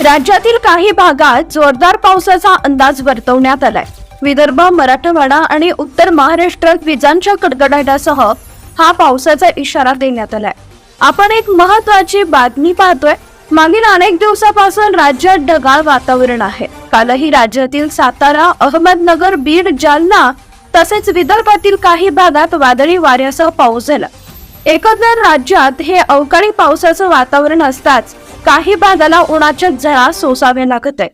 राज्यातील काही भागात जोरदार पावसाचा अंदाज वर्तवण्यात आलाय. विदर्भ मराठवाडा आणि उत्तर महाराष्ट्रात विजांच्या कडकडाटासह हा पावसाचा इशारा देण्यात आलाय. आपण एक महत्वाची बातमी पाहतोय. मागील अनेक दिवसापासून राज्यात ढगाळ वातावरण आहे. कालही राज्यातील सातारा अहमदनगर बीड जालना तसेच विदर्भातील काही भागात वादळी वाऱ्यासह पाऊस झाला. एकंदर राज्यात हे अवकाळी पावसाचं वातावरण असताच काही भागाला उन्हाच्या झळा सोसाव्या लागत आहे.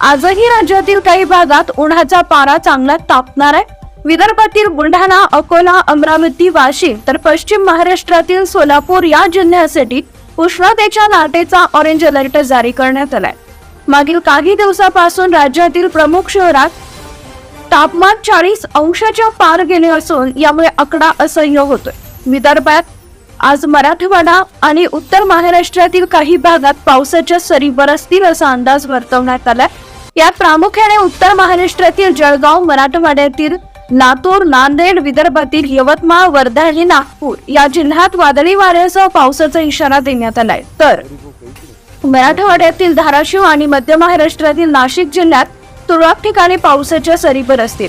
आजही राज्यातील काही भागात उन्हाचा पारा चांगला तापणार आहे. विदर्भातील बुलढाणा अकोला अमरावती वाशिम तर पश्चिम महाराष्ट्रातील सोलापूर या जिल्ह्यासाठी उष्णतेच्या लाटेचा ऑरेंज अलर्ट जारी करण्यात आलाय. मागील काही दिवसापासून राज्यातील प्रमुख शहरात तापमान चाळीस अंशाच्या पार गेले असून यामुळे आकडा असह्य होतोय. विदर्भात. आज मराठवाडा आणि उत्तर महाराष्ट्रातील काही भागात पावसाच्या सरी बरसतील असा अंदाज वर्तवण्यात आलाय. यात प्रामुख्याने उत्तर महाराष्ट्रातील जळगाव मराठवाड्यातील लातूर नांदेड विदर्भातील यवतमाळ वर्धा आणि नागपूर या जिल्ह्यात वादळी वाऱ्यासह पावसाचा इशारा देण्यात आलाय. तर मराठवाड्यातील धाराशिव आणि मध्य महाराष्ट्रातील नाशिक जिल्ह्यात तुरळक ठिकाणी पावसाच्या सरी बरसतील